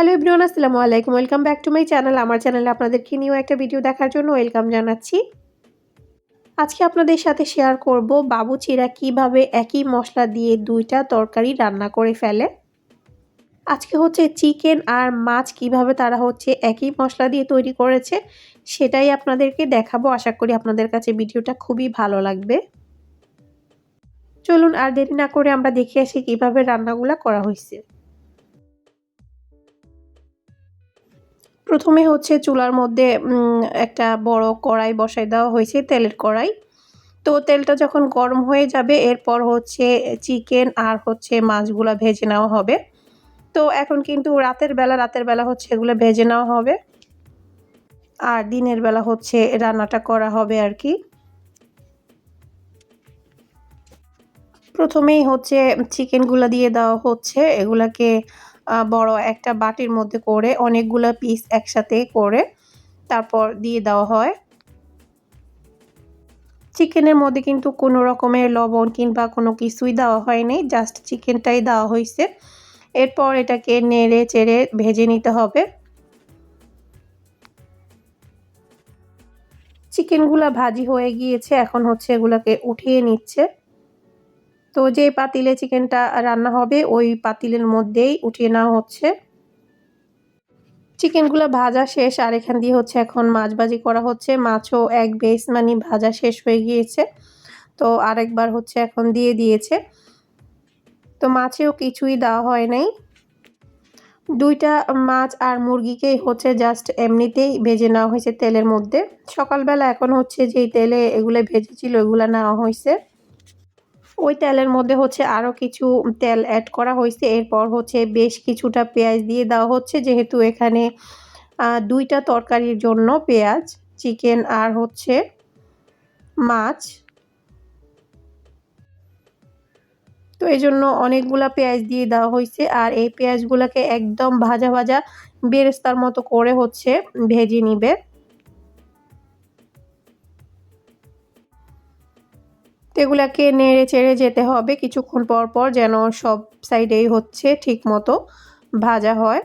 Hello everyone, আসসালামু আলাইকুম। Welcome back to my channel. আমার চ্যানেলে আপনাদেরকে নিউ একটা ভিডিও দেখার জন্য ওয়েলকাম জানাচ্ছি। আজকে আপনাদের সাথে শেয়ার করব বাবুচিরা কীভাবে একই মশলা দিয়ে দুইটা তরকারি রান্না করে ফেলে। আজকে হচ্ছে চিকেন আর মাছ কীভাবে তারা হচ্ছে একই মশলা দিয়ে তৈরি করেছে, সেটাই আপনাদেরকে দেখাবো। আশা করি আপনাদের কাছে ভিডিওটা খুবই ভালো লাগবে। চলুন আর দেরি না করে আমরা দেখে আসি কীভাবে রান্নাগুলো করা হয়েছে। প্রথমে হচ্ছে চুলার মধ্যে একটা বড় কড়াই বসাই দেওয়া হয়েছে, তেলের কড়াই। তো তেলটা যখন গরম হয়ে যাবে, এরপর হচ্ছে চিকেন আর হচ্ছে মাছগুলো ভেজে নেওয়া হবে। তো এখন কিন্তু রাতের বেলা রাতের বেলা হচ্ছে এগুলো ভেজে নেওয়া হবে। আর দিনের বেলা হচ্ছে রান্নাটা করা হবে আর কি। প্রথমেই হচ্ছে চিকেনগুলো দিয়ে দেওয়া হচ্ছে, এগুলাকে বড় একটা বাটির মধ্যে করে অনেকগুলো পিস একসাথে করে তারপর দিয়ে দেওয়া হয়। চিকেনের মধ্যে কিন্তু কোনো রকমের লবণ কিংবা কোনো কিছুই দেওয়া হয়নি জাস্ট চিকেনটাই দেওয়া হয়েছে এরপর এটাকে নেড়ে চেড়ে ভেজে নিতে হবে। চিকেনগুলা ভাজি হয়ে গিয়েছে, এখন হচ্ছে এগুলাকে উঠিয়ে নিচ্ছে। তো যে পাতিলে চিকেনটা রান্না হবে, ওই পাতিলের মধ্যেই উঠিয়ে নেওয়া হচ্ছে। চিকেনগুলো ভাজা শেষ, আর এখান দিয়ে হচ্ছে এখন মাছ ভাজি করা হচ্ছে। মাছও এক বেস মানে ভাজা শেষ হয়ে গিয়েছে। তো আরেকবার হচ্ছে এখন দিয়ে দিয়েছে। তো মাছেও কিছুই দেওয়া হয় নাই। দুইটা মাছ আর মুরগিকেই হচ্ছে জাস্ট এমনিতেই ভেজে নেওয়া হয়েছে তেলের মধ্যে। সকালবেলা এখন হচ্ছে যেই তেলে এগুলো ভেজেছিল, এগুলো নেওয়া হয়েছে। ওই তেলের মধ্যে হচ্ছে আরও কিছু তেল অ্যাড করা হয়েছে। এরপর হচ্ছে বেশ কিছুটা পেঁয়াজ দিয়ে দেওয়া হচ্ছে, যেহেতু এখানে দুইটা তরকারির জন্য পেঁয়াজ, চিকেন আর হচ্ছে মাছ। তো এই জন্য অনেকগুলা পেঁয়াজ দিয়ে দেওয়া হয়েছে আর এই পেঁয়াজগুলোকে একদম ভাজা ভাজা বেরেস্তার মতো করে হচ্ছে ভেজে নিবে। এগুলাকে নেড়ে চেড়ে যেতে হবে। কিছুক্ষণ পর পর যেন সব সাইডেই হচ্ছে ঠিক মতো ভাজা হয়।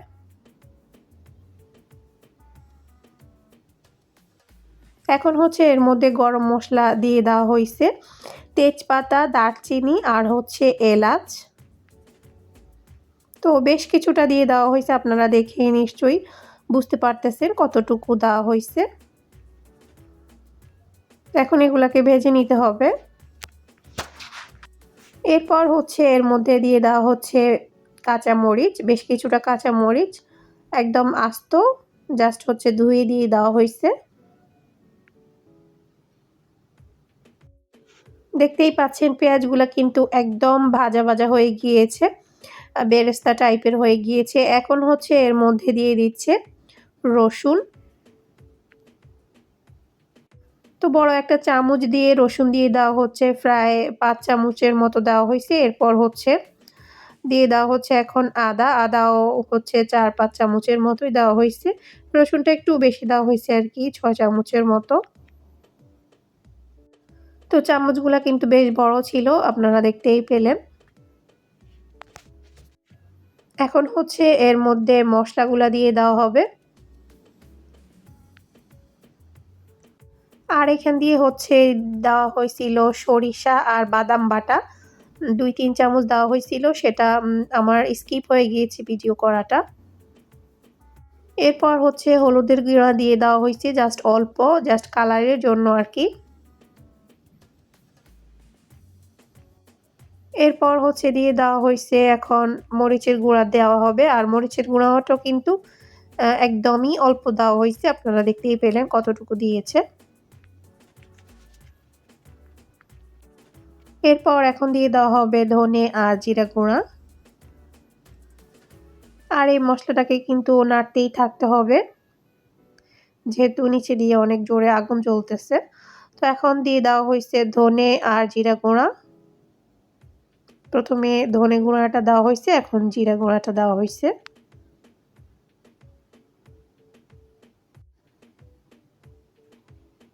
এখন হচ্ছে এর মধ্যে গরম মশলা দিয়ে দেওয়া হয়েছে তেজপাতা, দারচিনি আর হচ্ছে এলাচ। তো বেশ কিছুটা দিয়ে দেওয়া হয়েছে আপনারা দেখে নিশ্চয়ই বুঝতে পারতেছেন কতটুকু দেওয়া হয়েছে এখন এগুলাকে ভেজে নিতে হবে। এরপর হচ্ছে এর মধ্যে দিয়ে দেওয়া হচ্ছে কাঁচা মরিচ বেশ কিছুটা কাঁচা মরিচ একদম আস্ত জাস্ট হচ্ছে ধুয়ে দিয়ে দেওয়া হয়েছে। দেখতেই পাচ্ছেন পেঁয়াজগুলো কিন্তু একদম ভাজা ভাজা হয়ে গিয়েছে বেরেস্তা টাইপের হয়ে গিয়েছে। এখন হচ্ছে এর মধ্যে দিয়ে দিচ্ছে রসুন। বড় একটা চামচ দিয়ে রসুন দিয়ে দেওয়া হচ্ছে, প্রায় পাঁচ চামচের মতো দেওয়া হয়েছে। এরপর হচ্ছে দিয়ে দেওয়া হচ্ছে এখন আদা। আদাও হচ্ছে চার পাঁচ চামচের মতোই দেওয়া হয়েছে। রসুনটা একটু বেশি দেওয়া হয়েছে আর কি, ছয় চামচের মতো। তো চামচগুলা কিন্তু বেশ বড় ছিল, আপনারা দেখতেই পেলেন। এখন হচ্ছে এর মধ্যে মশলাগুলা দিয়ে দেওয়া হবে। আর এখান দিয়ে হচ্ছে দেওয়া হয়েছিল সরিষা আর বাদাম বাটা। দুই, তিন চামচ দেওয়া হয়েছিল, সেটা আমার স্কিপ হয়ে গিয়েছে ভিডিও করাটা। এরপর হচ্ছে হলুদের গুঁড়া দিয়ে দেওয়া হয়েছে জাস্ট অল্প জাস্ট কালারের জন্য আর কি। এরপর হচ্ছে দিয়ে দেওয়া হয়েছে এখন মরিচের গুঁড়া দেওয়া হবে, আর মরিচের গুঁড়াটাও কিন্তু একদমই অল্প দেওয়া হয়েছে, আপনারা দেখতেই পেলেন কতটুকু দিয়েছে। এরপর এখন দিয়ে দেওয়া হবে ধনে আর জিরা গুঁড়া। আর এই মশলাটাকে কিন্তু নাড়তেই থাকতে হবে। যেহেতু নিচে দিয়ে অনেক জোরে আগুন জ্বলতেছে। তো এখন দিয়ে দেওয়া হয়েছে ধনে আর জিরা গুঁড়া। প্রথমে ধনে গুঁড়াটা দেওয়া হয়েছে, এখন জিরা গুঁড়াটা দেওয়া হয়েছে।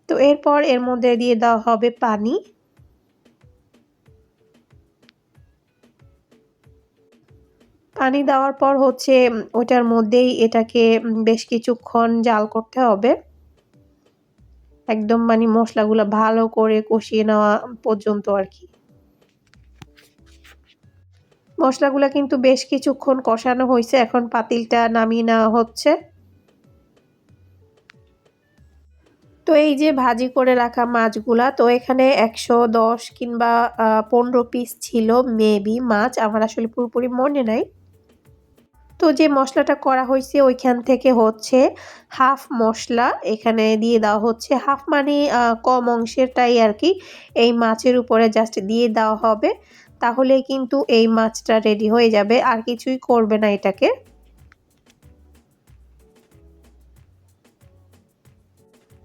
তো এরপর এর মধ্যে দিয়ে দেওয়া হবে পানি। পানি দেওয়ার পর হচ্ছে ওইটার মধ্যেই এটাকে বেশ কিছুক্ষণ জাল করতে হবে। একদম মানে মশলাগুলো ভালো করে কষিয়ে নেওয়া পর্যন্ত আর কি। মশলাগুলো কিন্তু বেশ কিছুক্ষণ কষানো হয়েছে, এখন পাতিলটা নামিয়ে নেওয়া হচ্ছে। তো এই যে ভাজি করে রাখা মাছগুলা, তো এখানে একশো দশ কিংবা পনেরো পিস ছিল মেবি মাছ, আমার আসলে পুরোপুরি মনে নাই। তো যে মশলাটা করা হয়েছে ওইখান থেকে হচ্ছে হাফ মশলা এখানে দিয়ে দেওয়া হচ্ছে। হাফ মানে কম অংশেরটাই আর কি এই মাছের উপরে জাস্ট দিয়ে দেওয়া হবে। তাহলে কিন্তু এই মাছটা রেডি হয়ে যাবে। আর কিছুই করবে না এটাকে।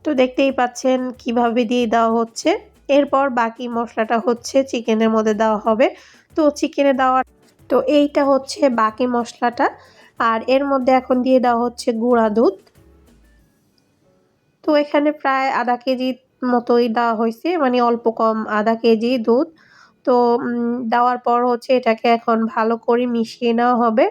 তো দেখতেই পাচ্ছেন কীভাবে দিয়ে দেওয়া হচ্ছে। এরপর বাকি মশলাটা হচ্ছে চিকেনের মধ্যে দেওয়া হবে। তো চিকেনে দেওয়ার তো এইটা হচ্ছে বাকি মশলাটা। আর এর মধ্যে এখন দিয়ে দেওয়া হচ্ছে গুঁড়া দুধ। তো এখানে প্রায় আধা কেজি মতোই দেওয়া হয়েছে মানে অল্প কম আধা কেজি দুধ। তো দেওয়ার পর হচ্ছে এটাকে এখন ভালো করে মিশিয়ে নেওয়া হবে।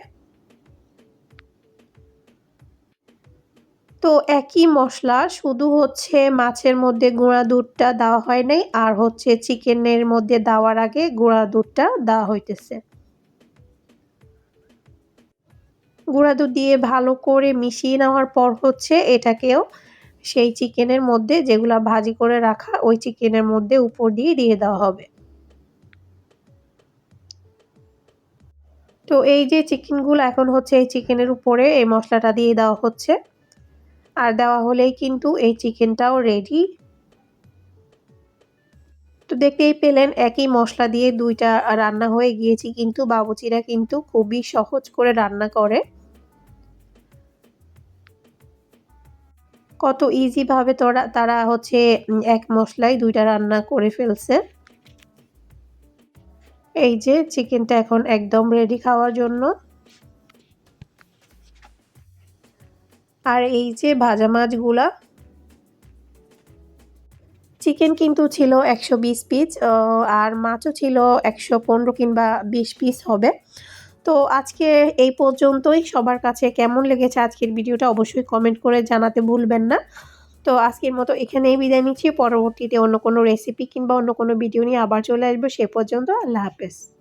তো একই মশলা, শুধু হচ্ছে মাছের মধ্যে গুঁড়া দুধটা দেওয়া হয় নাই, আর হচ্ছে চিকেনের মধ্যে দেওয়ার আগে গুঁড়া দুধটা দেওয়া হইতেছে। গুঁড়া দুধ দিয়ে ভালো করে মিশিয়ে নেওয়ার পর হচ্ছে এটাকেও সেই চিকেনের মধ্যে যেগুলা ভাজি করে রাখা, ওই চিকেনের মধ্যে উপর দিয়ে দিয়ে দেওয়া হবে। তো এই যে চিকেনগুলো এখন হচ্ছে এই চিকেনের উপরে এই মশলাটা দিয়ে দেওয়া হচ্ছে। আর দেওয়া হলেই কিন্তু এই চিকেনটাও রেডি তো দেখতেই পেলেন একই মশলা দিয়ে দুইটা রান্না হয়ে গিয়েছি, কিন্তু বাবুচিরা কিন্তু খুবই সহজ করে রান্না করে। কত ইজিভাবে তোরা, তারা হচ্ছে এক মশলায় দুইটা রান্না করে ফেলছে। এই যে চিকেনটা এখন একদম রেডি খাওয়ার জন্য। আর এই যে ভাজা মাছগুলা। চিকেন কিন্তু ছিল একশো বিশ পিস আর মাছও ছিল একশো পনেরো কিংবা বিশ পিস হবে। তো আজকে এই পর্যন্তই। সবার কাছে কেমন লেগেছে আজকের ভিডিওটা অবশ্যই কমেন্ট করে জানাতে ভুলবেন না। তো আজকের মতো এখানেই বিদায় নিচ্ছি। পরবর্তীতে অন্য কোনো রেসিপি কিংবা অন্য কোনো ভিডিও নিয়ে আবার চলে আসব। সে পর্যন্ত আল্লাহ হাফেজ।